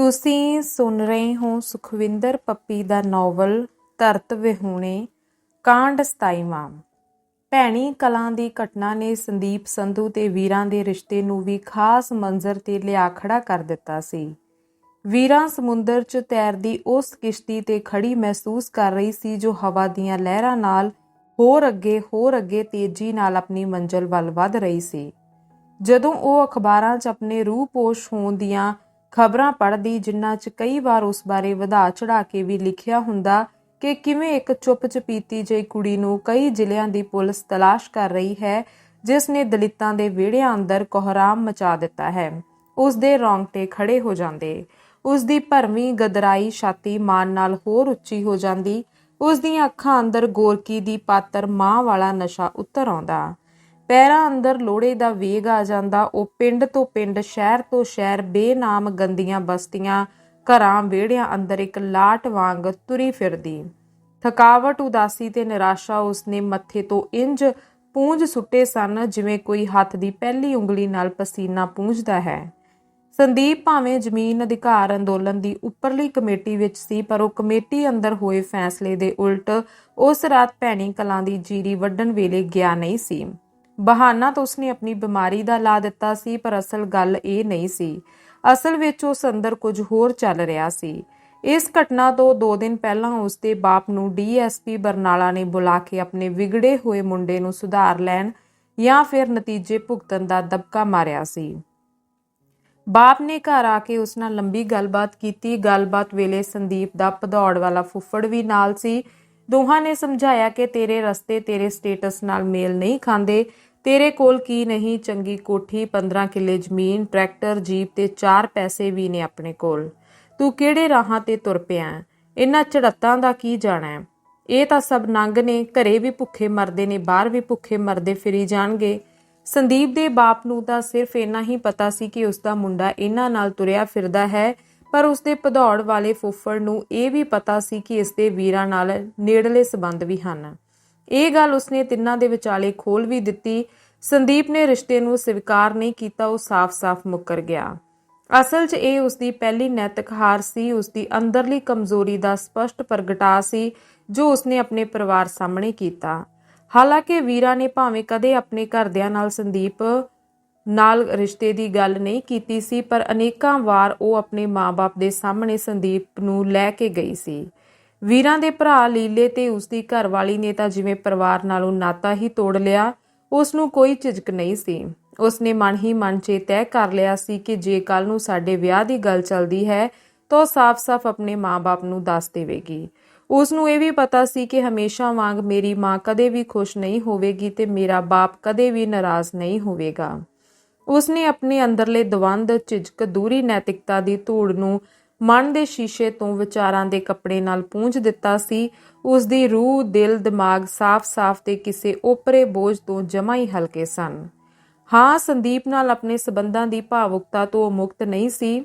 ਤੁਸੀਂ ਸੁਣ ਰਹੇ ਹੋ ਸੁਖਵਿੰਦਰ ਪੱਪੀ ਦਾ ਨੋਵਲ ਧਰਤ ਵਿਹੂਣੇ, ਕਾਂਡ 27ਵਾਂ ਭੈਣੀ ਕਲਾਂ ਦੀ ਘਟਨਾ ਨੇ ਸੰਦੀਪ ਸੰਧੂ ਤੇ ਵੀਰਾਂ ਦੇ ਰਿਸ਼ਤੇ ਨੂੰ ਵੀ ਖਾਸ ਮੰਜ਼ਰ ਤੇ ਲਿਆ ਖੜਾ ਕਰ ਦਿੱਤਾ ਸੀ। ਵੀਰਾਂ ਸਮੁੰਦਰ 'ਚ ਤੈਰਦੀ ਉਸ ਕਿਸ਼ਤੀ ਤੇ ਖੜੀ ਮਹਿਸੂਸ ਕਰ ਰਹੀ ਸੀ ਜੋ ਹਵਾ ਦੀਆਂ ਲਹਿਰਾਂ ਨਾਲ ਹੋਰ ਅੱਗੇ ਹੋਰ ਅੱਗੇ ਤੇਜ਼ੀ ਨਾਲ ਆਪਣੀ ਮੰਜ਼ਲ ਵੱਲ ਵਧ ਰਹੀ ਸੀ। ਜਦੋਂ ਉਹ ਅਖਬਾਰਾਂ 'ਚ ਆਪਣੇ ਰੂਪੋਸ਼ ਹੋਣ ਦੀਆਂ ਖਬਰਾਂ ਪੜ੍ਹਦੀ, ਜਿਨ੍ਹਾਂ 'ਚ ਕਈ ਵਾਰ ਉਸ ਬਾਰੇ ਵਧਾ ਚੜਾ ਕੇ ਵੀ ਲਿਖਿਆ ਹੁੰਦਾ ਕਿ ਕਿਵੇਂ ਇੱਕ ਚੁੱਪ ਚਪੀਤੀ ਜਿਹੀ ਕੁੜੀ ਨੂੰ ਕਈ ਜ਼ਿਲ੍ਹਿਆਂ ਦੀ ਪੁਲਿਸ ਤਲਾਸ਼ ਕਰ ਰਹੀ ਹੈ, ਜਿਸ ਨੇ ਦਲਿਤਾਂ ਦੇ ਵਿਹੜਿਆਂ ਅੰਦਰ ਕੋਹਰਾਮ ਮਚਾ ਦਿੱਤਾ ਹੈ। ਉਸ ਦੇ ਰੌਂਗਟੇ ਖੜੇ ਹੋ ਜਾਂਦੇ। ਉਸ ਦੀ ਭਰਵੀਂ ਗਦਰਾਈ ਛਾਤੀ ਮਾਨ ਨਾਲ ਹੋਰ ਉੱਚੀ ਹੋ ਜਾਂਦੀ। ਉਸ ਦੀਆਂ ਅੱਖਾਂ ਅੰਦਰ ਗੋਰਕੀ ਦੀ ਪਾਤਰ ਮਾਂ ਵਾਲਾ ਨਸ਼ਾ ਉਤਰ ਆਉਂਦਾ। ਪੈਰਾਂ ਅੰਦਰ ਲੋੜੇ ਦਾ ਵੇਗ ਆ ਜਾਂਦਾ। ਉਹ ਪਿੰਡ ਤੋਂ ਪਿੰਡ, ਸ਼ਹਿਰ ਤੋਂ ਸ਼ਹਿਰ ਬੇਨਾਮ ਗੰਦੀਆਂ ਬਸਤੀਆਂ, ਘਰਾਂ, ਵਿਹੜਿਆਂ ਅੰਦਰ ਇੱਕ ਲਾਟ ਵਾਂਗ ਤੁਰੀ ਫਿਰਦੀ। ਥਕਾਵਟ, ਉਦਾਸੀ ਤੇ ਨਿਰਾਸ਼ਾ ਉਸਨੇ ਮੱਥੇ ਤੋਂ ਇੰਜ ਪੂੰਝ ਸੁੱਟੇ ਸਨ ਜਿਵੇਂ ਕੋਈ ਹੱਥ ਦੀ ਪਹਿਲੀ ਉਂਗਲੀ ਨਾਲ ਪਸੀਨਾ ਪੂੰਝਦਾ ਹੈ। ਸੰਦੀਪ ਭਾਵੇਂ ਜ਼ਮੀਨ ਅਧਿਕਾਰ ਅੰਦੋਲਨ ਦੀ ਉੱਪਰਲੀ ਕਮੇਟੀ ਵਿੱਚ ਸੀ, ਪਰ ਉਹ ਕਮੇਟੀ ਅੰਦਰ ਹੋਏ ਫੈਸਲੇ ਦੇ ਉਲਟ ਉਸ ਰਾਤ ਭੈਣੀ ਕਲਾਂ ਦੀ ਜੀਰੀ ਵੱਢਣ ਵੇਲੇ ਗਿਆ ਨਹੀਂ ਸੀ। ਬਹਾਨਾ ਤਾਂ ਉਸਨੇ ਆਪਣੀ ਬਿਮਾਰੀ ਦਾ ਲਾ ਦਿੱਤਾ ਸੀ, ਪਰ ਅਸਲ ਗੱਲ ਇਹ ਨਹੀਂ ਸੀ। ਅਸਲ ਵਿੱਚ ਉਸ ਅੰਦਰ ਕੁਝ ਹੋਰ ਚੱਲ ਰਿਹਾ ਸੀ। ਇਸ ਘਟਨਾ ਤੋਂ 2 ਦਿਨ ਪਹਿਲਾਂ ਉਸ ਦੇ ਬਾਪ ਨੂੰ ਡੀਐਸਪੀ ਬਰਨਾਲਾ ਨੇ ਬੁਲਾ ਕੇ ਆਪਣੇ ਵਿਗੜੇ ਹੋਏ ਮੁੰਡੇ ਨੂੰ ਸੁਧਾਰ ਲੈਣ ਜਾਂ ਫਿਰ ਨਤੀਜੇ ਭੁਗਤਣ ਦਾ ਦਬਕਾ ਮਾਰਿਆ ਸੀ। ਬਾਪ ਨੇ ਘਰ ਆ ਕੇ ਉਸ ਨਾਲ ਲੰਬੀ ਗੱਲਬਾਤ ਕੀਤੀ। ਗੱਲਬਾਤ ਵੇਲੇ ਸੰਦੀਪ ਦਾ ਭਦੌੜ ਵਾਲਾ ਫੁੱਫੜ ਵੀ ਨਾਲ ਸੀ। ਦੋਹਾਂ ਨੇ ਸਮਝਾਇਆ ਕਿ ਤੇਰੇ ਰਸਤੇ ਤੇਰੇ ਸਟੇਟਸ ਨਾਲ ਮੇਲ ਨਹੀਂ ਖਾਂਦੇ। ਤੇਰੇ ਕੋਲ ਕੀ ਨਹੀਂ, ਚੰਗੀ ਕੋਠੀ 15 ਕਿੱਲੇ ਜ਼ਮੀਨ, ਟਰੈਕਟਰ, ਜੀਪ ਤੇ 4 ਪੈਸੇ ਵੀ ਨੇ ਆਪਣੇ ਕੋਲ। ਤੂੰ ਕਿਹੜੇ ਰਾਹਾਂ ਤੇ ਤੁਰ ਪਿਆ ਇਹਨਾਂ ਚੜੱਤਾਂ ਦਾ ਕੀ ਜਾਣਾ ਹੈ? ਇਹ ਤਾਂ ਸਭ ਨੰਗ ਨੇ, ਘਰੇ ਵੀ ਭੁੱਖੇ ਮਰਦੇ ਨੇ, ਬਾਹਰ ਵੀ ਭੁੱਖੇ ਮਰਦੇ ਫਿਰੀ ਜਾਣਗੇ। ਸੰਦੀਪ ਦੇ ਬਾਪ ਨੂੰ ਤਾਂ ਸਿਰਫ ਇੰਨਾ ਹੀ ਪਤਾ ਸੀ ਕਿ ਉਸ ਦਾ ਮੁੰਡਾ ਇਹਨਾਂ ਨਾਲ ਤੁਰਿਆ ਫਿਰਦਾ ਹੈ, ਪਰ ਉਸ ਦੇ ਭਦੌੜ ਵਾਲੇ ਫੁੱਫੜ ਨੂੰ ਇਹ ਵੀ ਪਤਾ ਸੀ ਕਿ ਇਸ ਦੇ ਵੀਰਾਂ ਨਾਲ ਨੇੜਲੇ ਸਬੰਧ ਵੀ ਹਨ। ਇਹ ਗੱਲ ਉਸਨੇ ਤਿੰਨਾਂ ਦੇ ਵਿਚਾਲੇ ਖੋਲ ਵੀ ਦਿੱਤੀ। ਸੰਦੀਪ ਨੇ ਰਿਸ਼ਤੇ ਨੂੰ ਸਵੀਕਾਰ ਨਹੀਂ ਕੀਤਾ, ਉਹ ਸਾਫ਼-ਸਾਫ਼ ਮੁੱਕਰ ਗਿਆ। ਅਸਲ 'ਚ ਇਹ ਉਸਦੀ ਪਹਿਲੀ ਨੈਤਿਕ ਹਾਰ ਸੀ। ਉਸਦੀ ਅੰਦਰਲੀ ਕਮਜ਼ੋਰੀ ਦਾ ਸਪਸ਼ਟ ਪ੍ਰਗਟਾ ਸੀ, ਜੋ ਉਸਨੇ ਆਪਣੇ ਪਰਿਵਾਰ ਸਾਹਮਣੇ ਕੀਤਾ। ਹਾਲਾਂਕਿ ਵੀਰਾ ਨੇ ਭਾਵੇਂ ਕਦੇ ਆਪਣੇ ਘਰਦਿਆਂ ਨਾਲ ਸੰਦੀਪ ਨਾਲ ਰਿਸ਼ਤੇ ਦੀ ਗੱਲ ਨਹੀਂ ਕੀਤੀ ਸੀ, ਪਰ ਅਨੇਕਾਂ ਵਾਰ ਉਹ ਆਪਣੇ ਮਾਪੇ ਦੇ ਸਾਹਮਣੇ ਸੰਦੀਪ ਨੂੰ ਲੈ ਕੇ ਗਈ ਸੀ। ਵੀਰਾਂ ਦੇ ਭਰਾ ਲੀਲੇ ਤੇ ਉਸਦੀ ਘਰਵਾਲੀ ਨੇ ਤਾਂ ਜਿਵੇਂ ਪਰਿਵਾਰ ਨਾਲੋਂ ਨਾਤਾ ਹੀ ਤੋੜ ਲਿਆ ਉਸ ਨੂੰ ਕੋਈ ਝਿਜਕ ਨਹੀਂ ਸੀ। ਉਸਨੇ ਮਨ ਹੀ ਮਨ 'ਚ ਤੈਅ ਕਰ ਲਿਆ ਸੀ ਕਿ ਜੇ ਕੱਲ ਨੂੰ ਸਾਡੇ ਵਿਆਹ ਦੀ ਗੱਲ ਚੱਲਦੀ ਹੈ, ਤਾਂ ਉਹ ਸਾਫ਼-ਸਾਫ਼ ਆਪਣੇ ਮਾਪੇ ਨੂੰ ਦੱਸ ਦੇਵੇਗੀ। ਉਸ ਨੂੰ ਇਹ ਵੀ ਪਤਾ ਸੀ ਕਿ ਹਮੇਸ਼ਾ ਵਾਂਗ ਮੇਰੀ ਮਾਂ ਕਦੇ ਵੀ ਖੁਸ਼ ਨਹੀਂ ਹੋਵੇਗੀ ਤੇ ਮੇਰਾ ਬਾਪ ਕਦੇ ਵੀ ਨਾਰਾਜ਼ ਨਹੀਂ ਹੋਵੇਗਾ। ਉਸਨੇ ਆਪਣੇ ਅੰਦਰਲੇ ਦਵੰਦ ਝਿਜਕ, ਦੂਰੀ ਨੈਤਿਕਤਾ ਦੀ ਧੂੜ ਨੂੰ ਮਨ ਦੇ ਸ਼ੀਸ਼ੇ ਤੋਂ ਵਿਚਾਰਾਂ ਦੇ ਕੱਪੜੇ ਨਾਲ ਪੂੰਝ ਦਿੱਤਾ ਸੀ। ਉਸ ਦੀ ਰੂਹ, ਦਿਲ, ਦਿਮਾਗ ਸਾਫ਼-ਸਾਫ਼ ਤੇ ਕਿਸੇ ਓਪਰੇ ਬੋਝ ਤੋਂ ਜਮਾ ਹੀ ਹਲਕੇ ਸਨ। ਹਾਂ, ਸੰਦੀਪ ਨਾਲ ਆਪਣੇ ਸਬੰਧਾਂ ਦੀ ਭਾਵੁਕਤਾ ਤੋਂ ਮੁਕਤ ਨਹੀਂ ਸੀ।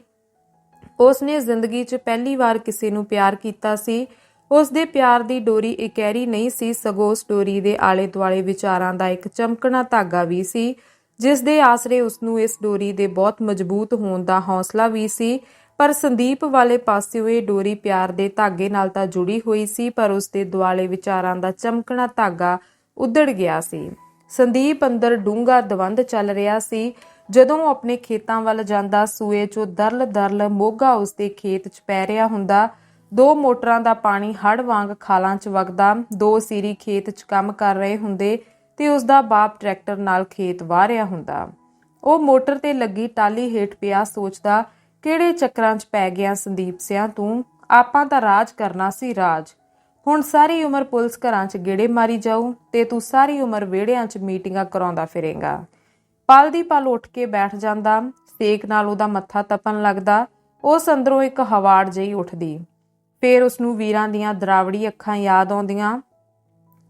ਉਸ ਨੇ ਜ਼ਿੰਦਗੀ 'ਚ ਪਹਿਲੀ ਵਾਰ ਕਿਸੇ ਨੂੰ ਪਿਆਰ ਕੀਤਾ ਸੀ। ਉਸ ਦੇ ਪਿਆਰ ਦੀ ਡੋਰੀ ਇਕਹਿਰੀ ਨਹੀਂ ਸੀ, ਸਗੋਂ ਉਸ ਡੋਰੀ ਦੇ ਆਲੇ-ਦੁਆਲੇ ਵਿਚਾਰਾਂ ਦਾ ਇੱਕ ਚਮਕਣਾ ਧਾਗਾ ਵੀ ਸੀ ਜਿਸ ਦੇ ਆਸਰੇ ਉਸ ਨੂੰ ਇਸ ਡੋਰੀ ਦੇ ਬਹੁਤ ਮਜ਼ਬੂਤ ਹੋਣ ਦਾ ਹੌਸਲਾ ਵੀ ਸੀ। ਪਰ ਸੰਦੀਪ ਵਾਲੇ ਪਾਸਿਓਂ ਇਹ ਡੋਰੀ ਪਿਆਰ ਦੇ ਧਾਗੇ ਨਾਲ ਤਾਂ ਜੁੜੀ ਹੋਈ ਸੀ, ਪਰ ਉਸ ਦੇ ਦੁਆਲੇ ਵਿਚਾਰਾਂ ਦਾ ਚਮਕਣਾ ਧਾਗਾ ਉਧੜ ਗਿਆ ਸੀ। ਸੰਦੀਪ ਅੰਦਰ ਡੂੰਗਾ ਦਵੰਦ ਚੱਲ ਰਿਹਾ ਸੀ। ਜਦੋਂ ਉਹ ਆਪਣੇ ਖੇਤਾਂ ਵੱਲ ਜਾਂਦਾ, ਸੂਏ 'ਚੋਂ ਦਰਲ-ਦਰਲ ਮੋਗਾ ਉਸ ਦੇ ਖੇਤ 'ਚ ਪੈ ਰਿਹਾ ਹੁੰਦਾ, ਦੋ ਮੋਟਰਾਂ ਦਾ ਪਾਣੀ ਹੜ ਵਾਂਗ ਖਾਲਾਂ 'ਚ ਵਗਦਾ, ਦੋ ਸੀਰੀ ਖੇਤ 'ਚ ਕੰਮ ਕਰ ਰਹੇ ਹੁੰਦੇ ਤੇ ਉਸ ਦਾ ਬਾਪ ਟਰੈਕਟਰ ਨਾਲ ਖੇਤ ਵਾਹ ਰਿਹਾ ਹੁੰਦਾ। ਉਹ ਮੋਟਰ ਤੇ ਲੱਗੀ ਟਾਲੀ ਹੇਠ ਪਿਆ ਸੋਚਦਾ ਕਿਹੜੇ ਚੱਕਰਾਂ 'ਚ ਪੈ ਗਿਆ ਸੰਦੀਪ ਸਿਆ ਤੂੰ? ਆਪਾਂ ਤਾਂ ਰਾਜ ਕਰਨਾ ਸੀ ਰਾਜ। ਹੁਣ ਸਾਰੀ ਉਮਰ ਪੁਲਿਸ ਘਰਾਂ 'ਚ ਗੇੜੇ ਮਾਰੀ ਜਾਊ ਤੇ ਤੂੰ ਸਾਰੀ ਉਮਰ ਵਿਹੜਿਆਂ 'ਚ ਮੀਟਿੰਗਾਂ ਕਰਾਉਂਦਾ ਫਿਰੇਂਗਾ। ਪਲ ਦੀ ਪਲ ਉੱਠ ਕੇ ਬੈਠ ਜਾਂਦਾ, ਸੇਕ ਨਾਲ ਉਹਦਾ ਮੱਥਾ ਤਪਣ ਲੱਗਦਾ, ਉਸ ਅੰਦਰੋਂ ਇੱਕ ਹਵਾੜ ਜਿਹੀ ਉੱਠਦੀ। ਫੇਰ ਉਸ ਨੂੰ ਵੀਰਾਂ ਦੀਆਂ ਦਰਾਵੜੀ ਅੱਖਾਂ ਯਾਦ ਆਉਂਦੀਆਂ।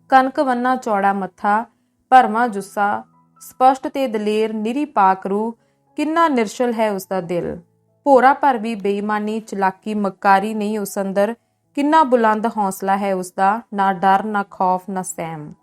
ਕਨਕ ਵੰਨਾ ਚੌੜਾ ਮੱਥਾ ਭਰਮਾ ਜੁੱਸਾ, ਸਪਸ਼ਟ ਤੇ ਦਲੇਰ ਨਿਰੀ ਪਾਕਰੂ ਕਿੰਨਾ ਨਿਰਸ਼ਲ ਹੈ ਉਸ ਦਾ ਦਿਲ। ਭੋਰਾ ਪਰ ਵੀ ਬੇਈਮਾਨੀ, ਚਲਾਕੀ, ਮਕਾਰੀ ਨਹੀਂ, ਉਸ ਅੰਦਰ ਕਿੰਨਾ ਬੁਲੰਦ ਹੌਸਲਾ ਹੈ ਉਸ ਦਾ ਨਾ ਡਰ, ਨਾ ਖੌਫ, ਨਾ ਸਹਿਮ।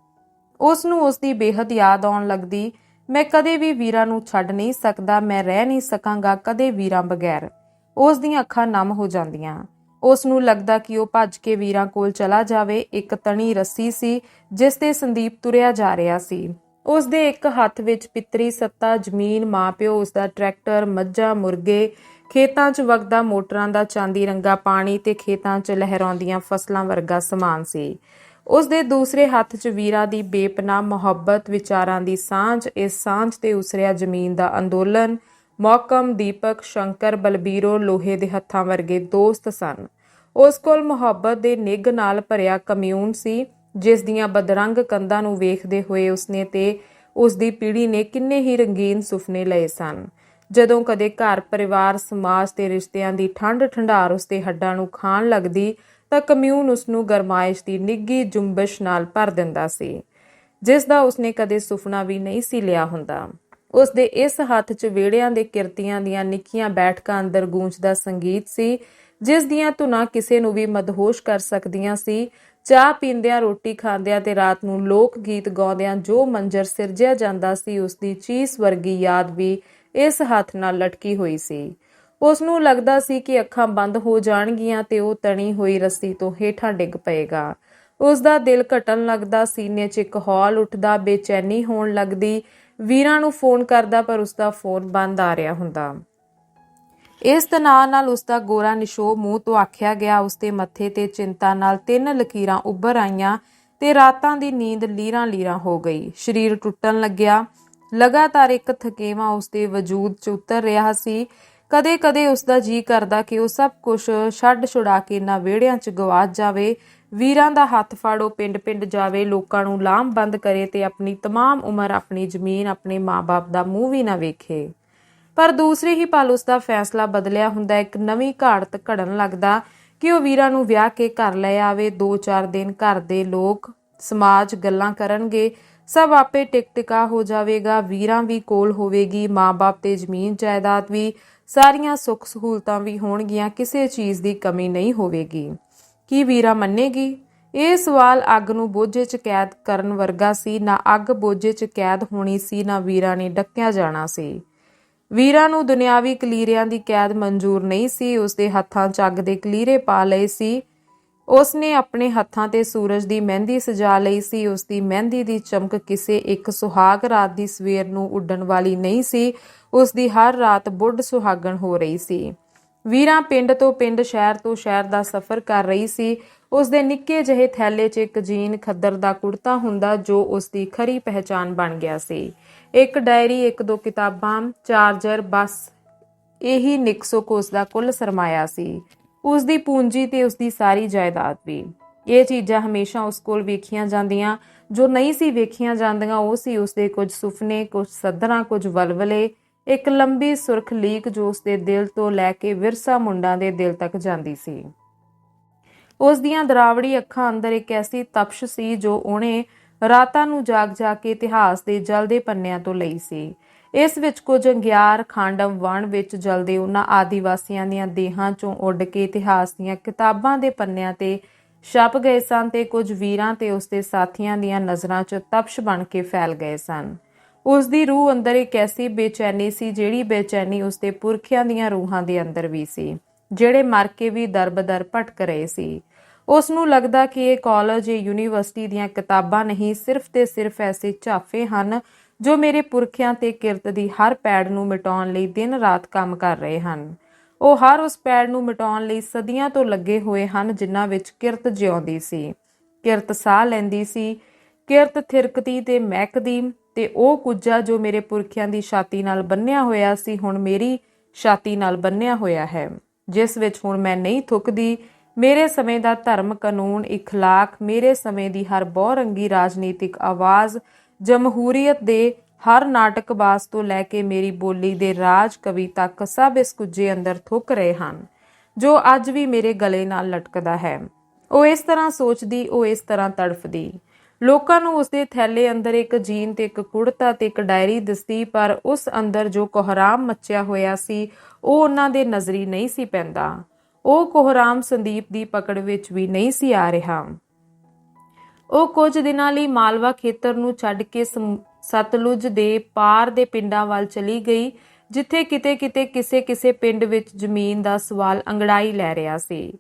ਉਸ ਨੂੰ ਉਸ ਦੀ ਬੇਹੱਦ ਯਾਦ ਆਉਣ ਲੱਗਦੀ, ਮੈਂ ਕਦੇ ਵੀ ਵੀਰਾਂ ਨੂੰ ਛੱਡ ਨਹੀਂ ਸਕਦਾ, ਮੈਂ ਰਹਿ ਨਹੀਂ ਸਕਾਂਗਾ ਕਦੇ ਵੀਰਾਂ ਬਗੈਰ। ਉਸ ਦੀਆਂ ਅੱਖਾਂ ਨਮ ਹੋ ਜਾਂਦੀਆਂ। ਉਸ ਨੂੰ ਲੱਗਦਾ ਕਿ ਉਹ ਭੱਜ ਕੇ ਵੀਰਾਂ ਕੋਲ ਚਲਾ ਜਾਵੇ, ਇੱਕ ਤਣੀ ਰੱਸੀ ਸੀ, ਜਿਸ ਤੇ ਸੰਦੀਪ ਤੁਰਿਆ ਜਾ ਰਿਹਾ ਸੀ। ਉਸ ਦੇ ਇੱਕ ਹੱਥ ਵਿੱਚ ਪਿੱਤਰੀ ਸੱਤਾ, ਜ਼ਮੀਨ, ਮਾਪਿਓ ਉਸ ਦਾ ਟਰੈਕਟਰ, ਮੱਝਾਂ, ਮੁਰਗੇ ਖੇਤਾਂ 'ਚ ਵਗਦਾ ਮੋਟਰਾਂ ਦਾ ਚਾਂਦੀ ਰੰਗਾ ਪਾਣੀ ਤੇ ਖੇਤਾਂ 'ਚ ਲਹਿਰਾਉਂਦੀਆਂ ਫਸਲਾਂ ਵਰਗਾ ਸਮਾਨ ਸੀ। ਉਸ ਦੇ ਦੂਸਰੇ ਹੱਥ 'ਚ ਵੀਰਾਂ ਦੀ ਬੇਪਨਾਹ ਮੁਹੱਬਤ, ਵਿਚਾਰਾਂ ਦੀ ਸਾਂਝ, ਇਸ ਸਾਂਝ ਤੇ ਉਸਰਿਆ ਜ਼ਮੀਨ ਦਾ ਅੰਦੋਲਨ, ਮੌਕਮ, ਦੀਪਕ, ਸ਼ੰਕਰ, ਬਲਬੀਰੋ, ਲੋਹੇ ਦੇ ਹੱਥਾਂ ਵਰਗੇ ਦੋਸਤ ਸਨ। ਉਸ ਕੋਲ ਮੁਹੱਬਤ ਦੇ ਨਿੱਘ ਨਾਲ ਭਰਿਆ ਕਮਿਊਨ ਸੀ, ਜਿਸ ਦੀਆਂ ਬਦਰੰਗ ਕੰਧਾਂ ਨੂੰ ਵੇਖਦੇ ਹੋਏ ਉਸਨੇ ਤੇ ਉਸ ਦੀ ਪੀੜ੍ਹੀ ਨੇ ਕਿੰਨੇ ਹੀ ਰੰਗੀਨ ਸੁਪਨੇ ਲਏ ਸਨ। ਜਦੋਂ ਕਦੇ ਘਰ, ਪਰਿਵਾਰ, ਸਮਾਜ ਤੇ ਰਿਸ਼ਤਿਆਂ ਦੀ ਠੰਡ ਠੰਡਾਰ ਉਸ ਦੇ ਹੱਡਾਂ ਨੂੰ ਖਾਣ ਲੱਗਦੀ, ਤਾਂ ਕਮਿਊਨ ਉਸ ਨੂੰ ਗਰਮਾਇਸ਼ ਦੀ ਨਿੱਗੀ ਜੁੰਬਸ਼ ਨਾਲ ਭਰ ਦਿੰਦਾ ਸੀ, ਜਿਸ ਦਾ ਉਸਨੇ ਕਦੇ ਸੁਪਨਾ ਵੀ ਨਹੀਂ ਸੀ ਲਿਆ ਹੁੰਦਾ। ਉਸ ਦੇ ਇਸ ਹੱਥ 'ਚ ਵੇੜਿਆਂ ਦੇ ਕਿਰਤੀਆਂ ਦੀਆਂ ਨਿੱਕੀਆਂ ਬੈਠਕਾਂ ਅੰਦਰ ਗੂੰਜਦਾ ਸੰਗੀਤ ਸੀ, ਜਿਸ ਦੀਆਂ ਧੁਨਾਂ ਕਿਸੇ ਨੂੰ ਵੀ ਮਦਹੋਸ਼ ਕਰ ਸਕਦੀਆਂ ਸੀ। ਚਾਹ ਪੀਂਦਿਆਂ, ਰੋਟੀ ਖਾਂਦਿਆਂ ਤੇ ਰਾਤ ਨੂੰ ਲੋਕ ਗੀਤ ਗਾਉਂਦਿਆਂ ਜੋ ਮੰਜ਼ਰ ਸਿਰਜਿਆ ਜਾਂਦਾ ਸੀ ਉਸ ਦੀ ਚੀਸ ਵਰਗੀ ਯਾਦ ਵੀ ਇਸ ਹੱਥ ਨਾਲ ਲਟਕੀ ਹੋਈ ਸੀ। ਉਸ ਨੂੰ ਲੱਗਦਾ ਸੀ ਕਿ ਅੱਖਾਂ ਬੰਦ ਹੋ ਜਾਣਗੀਆਂ ਤੇ ਉਹ ਤਣੀ ਹੋਈ ਰੱਸੀ ਤੋਂ ਹੇਠਾਂ ਡਿੱਗ ਪਏਗਾ। ਉਸ ਦਾ ਦਿਲ ਘਟਣ ਲੱਗਦਾ ਸੀਨੇ 'ਚ ਇੱਕ ਹੌਲ ਉੱਠਦਾ, ਬੇਚੈਨੀ ਹੋਣ ਲੱਗਦੀ। ਵੀਰਾਂ ਨੂੰ ਫੋਨ ਕਰਦਾ, ਪਰ ਉਸ ਦਾ ਫੋਨ ਬੰਦ ਆ ਰਿਹਾ ਹੁੰਦਾ। ਇਸ ਤਣਾਅ ਨਾਲ ਉਸ ਦਾ ਗੋਰਾ ਨਿਸ਼ੋ ਮੂੰਹ ਤੋਂ ਆਖਿਆ ਗਿਆ। ਉਸ ਦੇ ਮੱਥੇ ਤੇ ਚਿੰਤਾ ਨਾਲ ਤਿੰਨ ਲਕੀਰਾਂ ਉੱਭਰ ਆਈਆਂ ਤੇ ਰਾਤਾਂ ਦੀ ਨੀਂਦ ਲੀਰਾਂ ਲੀਰਾਂ ਹੋ ਗਈ। ਸਰੀਰ ਟੁੱਟਣ ਲੱਗਿਆ। ਲਗਾਤਾਰ ਇੱਕ ਥਕੇਵਾ ਉਸ ਦੇ ਵਜੂਦ 'ਚ ਉਤਰ ਰਿਹਾ ਸੀ ਕਦੇ-ਕਦੇ ਉਸ ਦਾ ਜੀ ਕਰਦਾ ਕਿ ਉਹ ਸਭ ਕੁਝ ਛੱਡ ਛੁਡਾ ਕੇ ਨਾ ਵਿਹੜਿਆਂ 'ਚ ਗਵਾਚ ਜਾਵੇ ਵੀਰਾਂ ਦਾ ਹੱਥ ਫਾੜੋ ਪਿੰਡ-ਪਿੰਡ ਜਾਵੇ ਲੋਕਾਂ ਨੂੰ ਲਾਮ ਬੰਦ ਕਰੇ ਤੇ ਆਪਣੀ तमाम ਉਮਰ ਆਪਣੀ ਜ਼ਮੀਨ ਆਪਣੇ ਮਾਪੇ ਦਾ ਮੂੰਹ ਵੀ ਨਾ ਵੇਖੇ ਪਰ ਦੂਸਰੇ ਹੀ ਪਲ ਉਸ ਦਾ ਫੈਸਲਾ ਬਦਲਿਆ ਹੁੰਦਾ ਇੱਕ ਨਵੀਂ ਘਾੜਤ ਘੜਨ ਲੱਗਦਾ ਕਿ ਉਹ ਵੀਰਾਂ ਨੂੰ ਵਿਆਹ ਕੇ ਘਰ ਲੈ ਆਵੇ 2-4 ਦਿਨ ਘਰ ਦੇ ਲੋਕ ਸਮਾਜ ਗੱਲਾਂ ਕਰਨਗੇ ਸਭ ਆਪੇ ਟਿਕਟਿਕਾ ਹੋ ਜਾਵੇਗਾ, ਵੀਰਾਂ ਵੀ ਕੋਲ ਹੋਵੇਗੀ ਮਾਪੇ ਤੇ ਜ਼ਮੀਨ ਜਾਇਦਾਦ ਵੀ, ਸਾਰੀਆਂ ਸੁੱਖ ਸਹੂਲਤਾਂ ਵੀ ਹੋਣਗੀਆਂ, ਕਿਸੇ ਚੀਜ਼ ਦੀ ਕਮੀ ਨਹੀਂ ਹੋਵੇਗੀ। ਕੀ ਵੀਰਾ ਮੰਨੇਗੀ? ਇਹ ਸਵਾਲ ਅੱਗ ਨੂੰ ਬੋਝੇ 'ਚ ਕੈਦ ਕਰਨ ਵਰਗਾ ਸੀ, ਨਾ ਅੱਗ ਬੋਝੇ 'ਚ ਕੈਦ ਹੋਣੀ ਸੀ, ਨਾ ਵੀਰਾ ਨੇ ਡੱਕਿਆ ਜਾਣਾ ਸੀ। ਵੀਰਾਂ ਨੂੰ ਦੁਨਿਆਵੀ ਕਲੀਰਿਆਂ ਦੀ ਕੈਦ ਮਨਜ਼ੂਰ ਨਹੀਂ ਸੀ ਉਸ ਦੇ ਹੱਥਾਂ 'ਚ ਅੱਗ ਦੇ ਕਲੀਰੇ ਪਾ ਲਏ ਸੀ। ਉਸ ਨੇ ਆਪਣੇ ਹੱਥਾਂ ਤੇ ਸੂਰਜ ਦੀ ਮਹਿੰਦੀ ਸਜਾ ਲਈ ਸੀ। ਉਸ ਦੀ ਮਹਿੰਦੀ ਦੀ ਚਮਕ ਕਿਸੇ ਇੱਕ ਸੁਹਾਗ ਰਾਤ ਦੀ ਸਵੇਰ ਨੂੰ ਉੱਡਣ ਵਾਲੀ ਨਹੀਂ ਸੀ। ਉਸ ਦੀ ਹਰ ਰਾਤ ਬੁੱਢ ਸੁਹਾਗਣ ਹੋ ਰਹੀ ਸੀ। ਵੀਰਾਂ ਪਿੰਡ ਤੋਂ ਪਿੰਡ, ਸ਼ਹਿਰ ਤੋਂ ਸ਼ਹਿਰ ਦਾ ਸਫ਼ਰ ਕਰ ਰਹੀ ਸੀ। ਉਸ ਦੇ ਨਿੱਕੇ ਜਿਹੇ ਥੈਲੇ 'ਚ ਇੱਕ ਜੀਨ ਖੱਦਰ ਦਾ ਕੁੜਤਾ ਹੁੰਦਾ ਜੋ ਉਸ ਦੀ ਖਰੀ ਪਹਿਚਾਨ ਬਣ ਗਿਆ ਸੀ। ਇੱਕ ਡਾਇਰੀ, ਇੱਕ ਦੋ ਕਿਤਾਬਾਂ, ਚਾਰਜਰ, ਬਸ, ਇਹੀ ਨਿਕਸੋ ਕੋਸ ਦਾ ਕੁੱਲ ਸਰਮਾਇਆ ਸੀ। ਉਸ ਦੀ ਪੂੰਜੀ ਤੇ ਉਸ ਦੀ ਸਾਰੀ ਜਾਇਦਾਦ ਵੀ। ਇਹ ਚੀਜ਼ਾਂ ਹਮੇਸ਼ਾ ਉਸ ਕੋਲ ਵੇਖੀਆਂ ਜਾਂਦੀਆਂ। ਜੋ ਨਹੀਂ ਸੀ ਵੇਖੀਆਂ ਜਾਂਦੀਆਂ, ਉਹ ਸੀ ਉਸ ਦੇ ਕੁਝ ਸੁਪਨੇ ਕੁਝ ਸੱਧਰਾਂ, ਕੁਝ ਵਲਵਲੇ। ਇੱਕ ਲੰਬੀ ਸੁਰਖ ਲੀਕ ਜੋ ਉਸ ਦੇ ਦਿਲ ਤੋਂ ਲੈ ਕੇ ਵਿਰਸਾ ਮੁੰਡਾਂ ਦੇ ਦਿਲ ਤੱਕ ਜਾਂਦੀ ਸੀ। ਉਸ ਦੀਆਂ ਦਰਾਵੜੀ ਅੱਖਾਂ ਅੰਦਰ ਇੱਕ ਐਸੀ ਤਪਸ਼ ਸੀ ਜੋ ਉਹਨੇ ਰਾਤਾਂ ਨੂੰ ਜਾਗ ਜਾ ਕੇ ਇਤਿਹਾਸ ਦੇ ਜਲਦੇ ਪੰਨਿਆਂ ਤੋਂ ਲਈ ਸੀ। ਇਸ ਵਿੱਚ ਕੁਝ ਅੰਗਿਆਰ ਖਾਂਡਮ ਵਣ ਵਿੱਚ ਜਲਦੇ ਉਹਨਾਂ ਆਦੀਵਾਸੀਆਂ ਦੀਆਂ ਦੇਹਾਂ ਚੋਂ ਉੱਡ ਕੇ ਇਤਿਹਾਸ ਦੀਆਂ ਕਿਤਾਬਾਂ ਦੇ ਪੰਨਿਆਂ ਤੇ ਛਪ ਗਏ ਸਨ ਤੇ ਕੁਝ ਵੀਰਾਂ ਤੇ ਉਸਦੇ ਸਾਥੀਆਂ ਦੀਆਂ ਨਜ਼ਰਾਂ 'ਚ ਤਪਸ਼ ਬਣ ਕੇ ਫੈਲ ਗਏ ਸਨ। ਉਸ ਦੀ ਰੂਹ ਅੰਦਰ ਇੱਕ ਐਸੀ ਬੇਚੈਨੀ ਸੀ ਜਿਹੜੀ ਬੇਚੈਨੀ ਉਸਦੇ ਪੁਰਖਿਆਂ ਦੀਆਂ ਰੂਹਾਂ ਦੇ ਅੰਦਰ ਵੀ ਸੀ, ਜਿਹੜੇ ਮਰ ਕੇ ਵੀ ਦਰਬਦਰ ਭਟਕ ਰਹੇ ਸੀ। ਉਸ ਨੂੰ ਲੱਗਦਾ ਕਿ ਇਹ ਕਾਲਜ, ਇਹ ਯੂਨੀਵਰਸਿਟੀ ਦੀਆਂ ਕਿਤਾਬਾਂ ਨਹੀਂ, ਸਿਰਫ ਤੇ ਸਿਰਫ ਐਸੇ ਝਾਫੇ ਹਨ ਜੋ ਮੇਰੇ ਪੁਰਖਿਆਂ ਤੇ ਕਿਰਤ ਦੀ ਹਰ ਪੈੜ ਨੂੰ ਮਿਟਾਉਣ ਲਈ ਦਿਨ ਰਾਤ ਕੰਮ ਕਰ ਰਹੇ ਹਨ। ਉਹ ਹਰ ਉਸ ਪੈੜ ਨੂੰ ਮਿਟਾਉਣ ਲਈ ਸਦੀਆਂ ਤੋਂ ਲੱਗੇ ਹੋਏ ਹਨ, ਜਿਨ੍ਹਾਂ ਵਿੱਚ ਕਿਰਤ ਜਿਉਂਦੀ ਸੀ। ਕਿਰਤ ਸਾਹ ਲੈਂਦੀ ਸੀ, ਕਿਰਤ ਥਿਰਕਦੀ ਤੇ ਮਹਿਕਦੀ ਤੇ ਉਹ ਕੁੱਜਾ ਜੋ ਮੇਰੇ ਪੁਰਖਿਆਂ ਦੀ ਛਾਤੀ ਨਾਲ ਬੰਨਿਆ ਹੋਇਆ ਸੀ, ਹੁਣ ਮੇਰੀ ਛਾਤੀ ਨਾਲ ਬੰਨਿਆ ਹੋਇਆ ਹੈ। ਜਿਸ ਵਿੱਚ ਹੁਣ ਮੈਂ ਨਹੀਂ ਥੁੱਕਦੀ, ਮੇਰੇ ਸਮੇਂ ਦਾ ਧਰਮ ਕਾਨੂੰਨ, ਇਖਲਾਕ, ਮੇਰੇ ਸਮੇਂ ਦੀ ਹਰ ਬਹੁਰੰਗੀ ਰਾਜਨੀਤਿਕ ਆਵਾਜ਼ ਜਮਹੂਰੀਅਤ ਦੇ ਹਰ ਨਾਟਕਬਾਜ਼ ਤੋਂ ਲੈ ਕੇ ਮੇਰੀ ਬੋਲੀ ਦੇ ਰਾਜ ਕਵੀ ਤੱਕ ਸਭ ਇਸ ਕੁੱਜੇ ਅੰਦਰ ਥੁੱਕ ਰਹੇ ਹਨ, ਜੋ ਅੱਜ ਵੀ ਮੇਰੇ ਗਲੇ ਨਾਲ ਲਟਕਦਾ ਹੈ। ਉਹ ਇਸ ਤਰ੍ਹਾਂ ਸੋਚਦੀ, ਉਹ ਇਸ ਤਰ੍ਹਾਂ ਤੜਫਦੀ। ਲੋਕਾਂ ਨੂੰ ਉਸਦੇ ਥੈਲੇ ਅੰਦਰ ਇੱਕ ਜੀਨ ਤੇ ਇੱਕ ਕੁੜਤਾ ਤੇ ਇੱਕ ਡਾਇਰੀ ਦਿਸਦੀ, ਪਰ ਉਸ ਅੰਦਰ ਜੋ ਕੋਹਰਾਮ ਮੱਚਿਆ ਹੋਇਆ ਸੀ, ਉਹ ਉਹਨਾਂ ਦੇ ਨਜ਼ਰੀ ਨਹੀਂ ਸੀ ਪੈਂਦਾ। ਉਹ ਕੋਹਰਾਮ ਸੰਦੀਪ ਦੀ ਪਕੜ ਵਿੱਚ ਵੀ ਨਹੀਂ ਸੀ ਆ ਰਿਹਾ। ਉਹ ਕੁਝ ਦਿਨਾਂ ਲਈ ਮਾਲਵਾ ਖੇਤਰ ਨੂੰ ਛੱਡ ਕੇ ਸਤਲੁਜ ਦੇ ਪਾਰ ਦੇ ਪਿੰਡਾਂ ਵੱਲ ਚਲੀ ਗਈ, ਜਿੱਥੇ ਕਿਤੇ-ਕਿਤੇ ਕਿਸੇ-ਕਿਸੇ ਪਿੰਡ ਵਿੱਚ ਜ਼ਮੀਨ ਦਾ ਸਵਾਲ ਅੰਗੜਾਈ ਲੈ ਰਿਹਾ ਸੀ।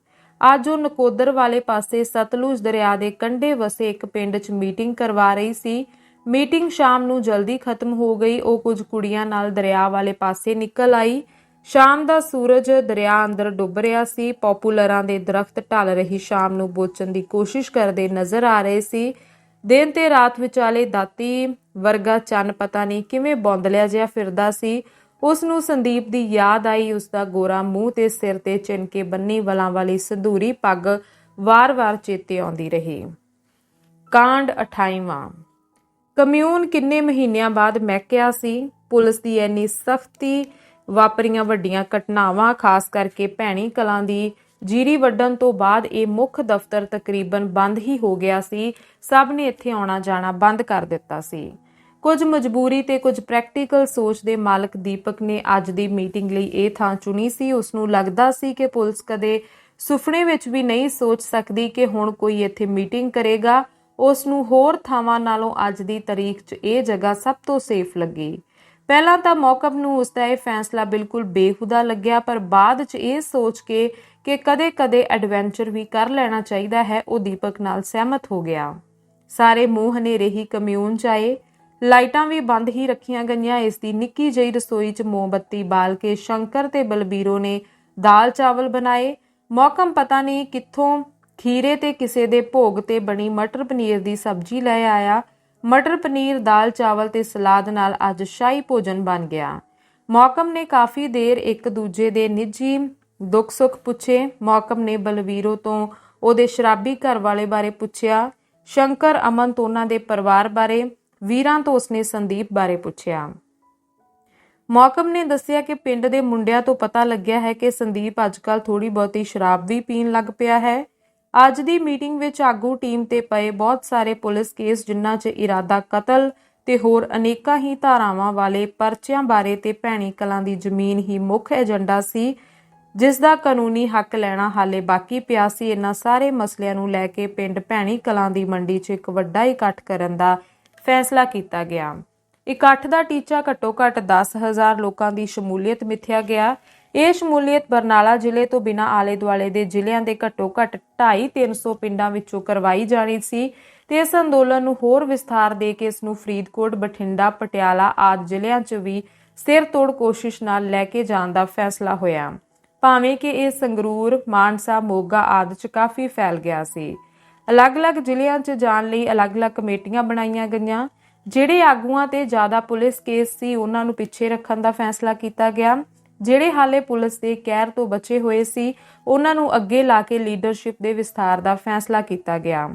ਅੱਜ ਉਹ ਨਕੋਦਰ ਵਾਲੇ ਪਾਸੇ ਸਤਲੁਜ ਦਰਿਆ ਦੇ ਕੰਢੇ ਵਸੇ ਇੱਕ ਪਿੰਡ 'ਚ ਮੀਟਿੰਗ ਕਰਵਾ ਰਹੀ ਸੀ। ਮੀਟਿੰਗ ਸ਼ਾਮ ਨੂੰ ਜਲਦੀ ਖਤਮ ਹੋ ਗਈ। ਉਹ ਕੁਝ ਕੁੜੀਆਂ ਨਾਲ ਦਰਿਆ ਵਾਲੇ ਪਾਸੇ ਨਿਕਲ ਆਈ। ਸ਼ਾਮ ਦਾ ਸੂਰਜ ਦਰਿਆ ਅੰਦਰ ਡੁੱਬ ਰਿਹਾ ਸੀ। ਪਪੂਲਰਾਂ ਦੇ ਦਰਖਤ ਢਲ ਰਹੀ ਸ਼ਾਮ ਨੂੰ ਬੋਚਣ ਦੀ ਕੋਸ਼ਿਸ਼ ਕਰਦੇ ਨਜ਼ਰ ਆ ਰਹੇ ਸੀ। ਦਿਨ ਤੇ ਰਾਤ ਵਿਚਾਲੇ ਦਾਤੀ ਵਰਗਾ ਚੰਨ ਪਤਾ ਨਹੀਂ ਕਿਵੇਂ ਬੌਂਦਲਿਆ ਜਿਹਾ ਫਿਰਦਾ ਸੀ। ਉਸ ਨੂੰ ਸੰਦੀਪ ਦੀ ਯਾਦ ਆਈ। ਉਸ ਦਾ ਗੋਰਾ ਮੂੰਹ ਤੇ ਸਿਰ ਤੇ ਚਿੰਕੇ ਬੰਨੀ ਵਲਾਂ ਵਾਲੀ ਸੰਧੂਰੀ ਪੱਗ ਵਾਰ-ਵਾਰ ਚੇਤੇ ਆਉਂਦੀ ਰਹੀ। ਕਾਂਡ 28ਵਾਂ ਕਮਿਊਨ ਕਿੰਨੇ ਮਹੀਨਿਆਂ ਬਾਅਦ ਮਹਿਕਿਆ ਸੀ। ਪੁਲਿਸ ਦੀ ਐਨੀ ਸਖਤੀ ਵਾਪਰੀਆਂ ਵੱਡੀਆਂ ਘਟਨਾਵਾਂ, ਖਾਸ ਕਰਕੇ ਭੈਣੀ ਕਲਾਂ ਦੀ ਜੀਰੀ ਵੱਢਣ ਤੋਂ ਬਾਅਦ ਇਹ ਮੁੱਖ ਦਫ਼ਤਰ ਤਕਰੀਬਨ ਬੰਦ ਹੀ ਹੋ ਗਿਆ ਸੀ। ਸਭ ਨੇ ਇੱਥੇ ਆਉਣਾ ਜਾਣਾ ਬੰਦ ਕਰ ਦਿੱਤਾ ਸੀ। ਕੁਝ ਮਜਬੂਰੀ ਤੇ ਕੁਝ ਪ੍ਰੈਕਟੀਕਲ ਸੋਚ ਦੇ ਮਾਲਕ ਦੀਪਕ ਨੇ ਅੱਜ ਦੀ ਮੀਟਿੰਗ ਲਈ ਇਹ ਥਾਂ ਚੁਣੀ ਸੀ। ਉਸ ਨੂੰ ਲੱਗਦਾ ਸੀ ਕਿ ਪੁਲਿਸ ਕਦੇ ਸੁਪਨੇ ਵਿੱਚ ਵੀ ਨਹੀਂ ਸੋਚ ਸਕਦੀ ਕਿ ਹੁਣ ਕੋਈ ਇੱਥੇ ਮੀਟਿੰਗ ਕਰੇਗਾ। ਉਸ ਨੂੰ ਹੋਰ ਥਾਵਾਂ ਨਾਲੋਂ ਅੱਜ ਦੀ ਤਾਰੀਖ 'ਚ ਇਹ ਜਗ੍ਹਾ ਸਭ ਤੋਂ ਸੇਫ ਲੱਗੀ। ਪਹਿਲਾਂ ਤਾਂ ਮੌਕਬ ਨੂੰ ਉਸ ਦਾ ਇਹ ਫੈਸਲਾ ਬਿਲਕੁਲ ਬੇਹੁਦਾ ਲੱਗਿਆ, ਪਰ ਬਾਅਦ 'ਚ ਇਹ ਸੋਚ ਕੇ ਕਿ ਕਦੇ-ਕਦੇ ਐਡਵੈਂਚਰ ਵੀ ਕਰ ਲੈਣਾ ਚਾਹੀਦਾ ਹੈ, ਉਹ ਦੀਪਕ ਨਾਲ ਸਹਿਮਤ ਹੋ ਗਿਆ। ਸਾਰੇ ਮੂੰਹ ਹਨੇਰੇ ਹੀ ਕਮਿਊਨ 'ਚ ਆਏ। ਲਾਈਟਾਂ ਵੀ ਬੰਦ ਹੀ ਰੱਖੀਆਂ ਗਈਆਂ। ਇਸ ਦੀ ਨਿੱਕੀ ਜਿਹੀ ਰਸੋਈ 'ਚ ਮੋਮਬੱਤੀ ਬਾਲ ਕੇ ਸ਼ੰਕਰ ਤੇ ਬਲਬੀਰੋ ਨੇ ਦਾਲ ਚਾਵਲ ਬਣਾਏ। ਮੌਕਮ ਪਤਾ ਨਹੀਂ ਕਿੱਥੋਂ ਖੀਰੇ ਤੇ ਕਿਸੇ ਦੇ ਭੋਗ ਤੇ ਬਣੀ ਮਟਰ ਪਨੀਰ ਦੀ ਸਬਜ਼ੀ ਲੈ ਆਇਆ। ਮਟਰ ਪਨੀਰ, ਦਾਲ ਚਾਵਲ ਤੇ ਸਲਾਦ ਨਾਲ ਅੱਜ ਸ਼ਾਹੀ ਭੋਜਨ ਬਣ ਗਿਆ। ਮੌਕਮ ਨੇ ਕਾਫੀ ਦੇਰ ਇੱਕ ਦੂਜੇ ਦੇ ਨਿੱਜੀ ਦੁੱਖ ਸੁੱਖ ਪੁੱਛੇ। ਮੌਕਮ ਨੇ ਬਲਵੀਰੋ ਤੋਂ ਉਹਦੇ ਸ਼ਰਾਬੀ ਘਰ ਵਾਲੇ ਬਾਰੇ ਪੁੱਛਿਆ। ਸ਼ੰਕਰ, ਅਮਨ ਤੋਂ ਉਹਨਾਂ ਦੇ ਪਰਿਵਾਰ ਬਾਰੇ, ਵੀਰਾਂ ਤੋਂ ਉਸਨੇ ਸੰਦੀਪ ਬਾਰੇ ਪੁੱਛਿਆ। ਮੌਕਮ ਨੇ ਦੱਸਿਆ ਕਿ ਪਿੰਡ ਦੇ ਮੁੰਡਿਆਂ ਤੋਂ ਪਤਾ ਲੱਗਿਆ ਹੈ ਕਿ ਸੰਦੀਪ ਅੱਜਕੱਲ ਥੋੜੀ ਬਹੁਤੀ ਸ਼ਰਾਬ ਵੀ ਪੀਣ ਲੱਗ ਪਿਆ ਹੈ। ਅੱਜ ਦੀ ਮੀਟਿੰਗ ਵਿੱਚ ਆਗੂ ਟੀਮ ਤੇ ਪਏ ਬਹੁਤ ਸਾਰੇ ਪੁਲਿਸ ਕੇਸ, ਜਿਨ੍ਹਾਂ 'ਚ ਇਰਾਦਾ ਕਤਲ ਤੇ ਹੋਰ ਅਨੇਕਾਂ ਹੀ ਧਾਰਾਵਾਂ ਵਾਲੇ ਪਰਚਿਆਂ ਬਾਰੇ ਤੇ ਭੈਣੀ ਕਲਾਂ ਦੀ ਜ਼ਮੀਨ ਹੀ ਮੁੱਖ ਏਜੰਡਾ ਸੀ, ਜਿਸ ਦਾ ਕਾਨੂੰਨੀ ਹੱਕ ਲੈਣਾ ਹਾਲੇ ਬਾਕੀ ਪਿਆ ਸੀ। ਇਹਨਾਂ ਸਾਰੇ ਮਸਲਿਆਂ ਨੂੰ ਲੈ ਕੇ ਪਿੰਡ ਭੈਣੀ ਕਲਾਂ ਦੀ ਮੰਡੀ 'ਚ ਇੱਕ ਵੱਡਾ ਇਕੱਠ ਕਰਨ ਦਾ ਫੈਸਲਾ ਕੀਤਾ ਗਿਆ। ਇਕੱਠ ਦਾ ਟੀਚਾ ਘੱਟੋ-ਘੱਟ 10000 ਲੋਕਾਂ ਦੀ ਸ਼ਮੂਲੀਅਤ ਮਿਥਿਆ ਗਿਆ। ਇਹ ਸ਼ਮੂਲੀਅਤ ਬਰਨਾਲਾ ਜ਼ਿਲ੍ਹੇ ਤੋਂ ਬਿਨਾਂ ਆਲੇ-ਦੁਆਲੇ ਦੇ ਜ਼ਿਲ੍ਹਿਆਂ ਦੇ ਘੱਟੋ-ਘੱਟ 2.5-300 ਪਿੰਡਾਂ ਵਿੱਚੋਂ ਕਰਵਾਈ ਜਾਣੀ ਸੀ ਤੇ ਇਸ ਅੰਦੋਲਨ ਨੂੰ ਹੋਰ ਵਿਸਥਾਰ ਦੇ ਕੇ ਇਸ ਨੂੰ ਫਰੀਦਕੋਟ, ਬਠਿੰਡਾ, ਪਟਿਆਲਾ ਆਦਿ ਜ਼ਿਲ੍ਹਿਆਂ 'ਚ ਵੀ ਸਿਰ ਤੋੜ ਕੋਸ਼ਿਸ਼ ਨਾਲ ਲੈ ਕੇ ਜਾਣ ਦਾ ਫੈਸਲਾ ਹੋਇਆ। ਭਾਵੇਂ ਕਿ ਇਹ ਸੰਗਰੂਰ, ਮਾਨਸਾ, ਮੋਗਾ ਆਦਿ 'ਚ ਕਾਫੀ ਫੈਲ ਗਿਆ ਸੀ। ਅਲੱਗ-ਅਲੱਗ ਜ਼ਿਲ੍ਹਿਆਂ 'ਚ ਜਾਣ ਲਈ ਅਲੱਗ-ਅਲੱਗ ਕਮੇਟੀਆਂ ਬਣਾਈਆਂ ਗਈਆਂ ਜਿਹੜੇ ਆਗੂਆਂ ਤੇ ਜ਼ਿਆਦਾ ਪੁਲਿਸ ਕੇਸ ਸੀ ਉਹਨਾਂ ਨੂੰ ਪਿੱਛੇ ਰੱਖਣ ਦਾ ਫੈਸਲਾ ਕੀਤਾ ਗਿਆ। ਜਿਹੜੇ ਹਾਲੇ ਪੁਲਿਸ ਦੇ ਕਹਿਰ ਤੋਂ ਬਚੇ ਹੋਏ ਸੀ, ਉਹਨਾਂ ਨੂੰ ਅੱਗੇ ਲਾ ਕੇ ਲੀਡਰਸ਼ਿਪ ਦੇ ਵਿਸਥਾਰ ਦਾ ਫੈਸਲਾ ਕੀਤਾ ਗਿਆ।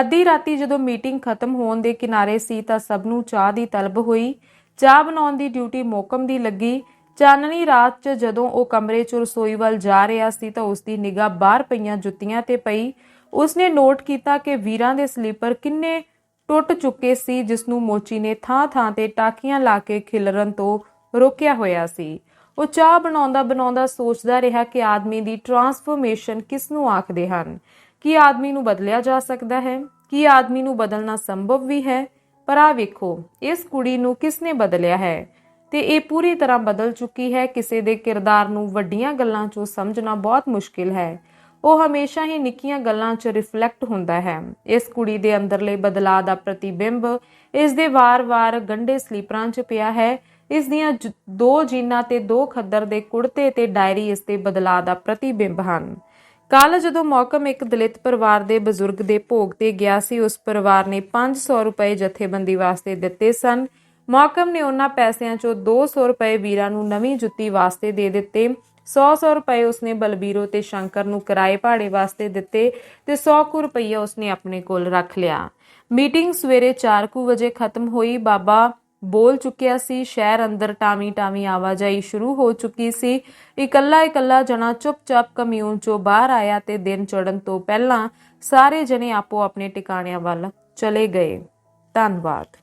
ਅੱਧੀ ਰਾਤੀ ਜਦੋਂ ਮੀਟਿੰਗ ਖਤਮ ਹੋਣ ਦੇ ਕਿਨਾਰੇ ਸੀ ਤਾਂ ਸਭ ਨੂੰ ਚਾਹ ਦੀ ਤਲਬ ਹੋਈ। ਚਾਹ ਬਣਾਉਣ ਦੀ ਡਿਊਟੀ ਮੋਕਮ ਦੀ ਲੱਗੀ। ਚਾਨਣੀ ਰਾਤ 'ਚ ਜਦੋਂ ਉਹ ਕਮਰੇ 'ਚ ਰਸੋਈ ਵੱਲ ਜਾ ਰਿਹਾ ਸੀ ਤਾਂ ਉਸ ਦੀ ਨਿਗਾਹ ਬਾਹਰ ਪਈਆਂ ਜੁੱਤੀਆਂ ਤੇ ਪਈ। ਉਸਨੇ ਨੋਟ ਕੀਤਾ ਕਿ ਵੀਰਾਂ ਦੇ ਸਲੀਪਰ ਕਿੰਨੇ ਟੁੱਟ ਚੁੱਕੇ ਸੀ, ਜਿਸ ਨੂੰ ਮੋਚੀ ਨੇ ਥਾਂ-ਥਾਂ ਤੇ ਟਾਕੀਆਂ ਲਾ ਕੇ ਖਿਲਰਨ ਤੋਂ ਰੋਕਿਆ ਹੋਇਆ ਸੀ। ਉਹ ਚਾਹ ਬਣਾਉਂਦਾ ਬਣਾਉਂਦਾ ਸੋਚਦਾ ਰਿਹਾ ਕਿ ਆਦਮੀ ਦੀ ਟਰਾਂਸਫਰਮੇਸ਼ਨ ਕਿਸ ਨੂੰ ਆਖਦੇ ਹਨ? ਕੀ ਆਦਮੀ ਨੂੰ ਬਦਲਿਆ ਜਾ ਸਕਦਾ ਹੈ? ਕੀ ਆਦਮੀ ਨੂੰ ਬਦਲਣਾ ਸੰਭਵ ਵੀ ਹੈ? ਪਰ ਆ ਵੇਖੋ, ਇਸ ਕੁੜੀ ਨੂੰ ਕਿਸ ਨੇ ਬਦਲਿਆ ਹੈ? ਤੇ ਇਹ ਪੂਰੀ ਤਰ੍ਹਾਂ ਬਦਲ ਚੁੱਕੀ ਹੈ, ਕਿਸੇ ਦੇ ਕਿਰਦਾਰ ਨੂੰ ਵੱਡੀਆਂ ਗੱਲਾਂ 'ਚੋਂ ਸਮਝਣਾ ਬਹੁਤ ਮੁਸ਼ਕਿਲ ਹੈ। ਉਹ ਹਮੇਸ਼ਾ ਹੀ ਨਿੱਕੀਆਂ ਗੱਲਾਂ 'ਚ ਰਿਫਲੈਕਟ ਹੁੰਦਾ ਹੈ। ਇਸ ਕੁੜੀ ਦੇ ਅੰਦਰਲੇ ਬਦਲਾਅ ਦਾ ਪ੍ਰਤੀਬਿੰਬ ਇਸ ਦੇ ਵਾਰ-ਵਾਰ ਗੰਡੇ ਸਲੀਪਰਾਂ 'ਚ ਪਿਆ ਹੈ। ਇਸ ਦੀਆਂ ਦੋ ਜੀਨਾਂ ਤੇ ਦੋ ਖੱਦਰ ਦੇ ਕੁੜਤੇ ਤੇ ਡਾਇਰੀ ਇਸ ਦੇ ਬਦਲਾਅ ਦਾ ਪ੍ਰਤੀਬਿੰਬ ਹਨ। ਕੱਲ ਜਦੋਂ ਮੌਕਮ ਇੱਕ ਦਲਿਤ ਪਰਿਵਾਰ ਦੇ ਬਜ਼ੁਰਗ ਦੇ ਭੋਗ ਤੇ ਗਿਆ ਸੀ, ਉਸ ਪਰਿਵਾਰ ਨੇ 500 ਰੁਪਏ ਜਥੇਬੰਦੀ ਵਾਸਤੇ ਦਿੱਤੇ ਸਨ। ਮੌਕਮ ਨੇ ਉਹਨਾਂ ਪੈਸਿਆਂ ਚੋਂ 200 ਰੁਪਏ ਵੀਰਾਂ ਨੂੰ ਨਵੀਂ ਜੁੱਤੀ ਵਾਸਤੇ ਦੇ ਦਿੱਤੇ। 100-100 ਰੁਪਏ ਉਸਨੇ ਬਲਬੀਰੋ ਤੇ ਸ਼ੰਕਰ ਨੂੰ ਕਿਰਾਏ ਭਾੜੇ ਵਾਸਤੇ ਦਿੱਤੇ ਤੇ 100 ਕੁ ਰੁਪਈਆ ਉਸਨੇ ਆਪਣੇ ਕੋਲ ਰੱਖ ਲਿਆ। ਮੀਟਿੰਗ ਸਵੇਰੇ 4 ਕੁ ਵਜੇ ਖਤਮ ਹੋਈ। ਬਾਬਾ ਬੋਲ ਚੁੱਕਿਆ ਸੀ, ਸ਼ਹਿਰ ਅੰਦਰ ਟਾਵੀ ਟਾਵੀ ਆਵਾਜਾਈ ਸ਼ੁਰੂ ਹੋ ਚੁੱਕੀ ਸੀ। ਇਕੱਲਾ ਇਕੱਲਾ ਜਣਾ ਚੁੱਪਚਾਪ ਕਮਿਊਨ ਚੋਂ ਬਾਹਰ ਆਇਆ ਤੇ ਦਿਨ ਚੜਨ ਤੋਂ ਪਹਿਲਾਂ ਸਾਰੇ ਜਣੇ ਆਪੋ ਆਪਣੇ ਟਿਕਾਣਿਆਂ ਵੱਲ ਚਲੇ ਗਏ। ਧੰਨਵਾਦ।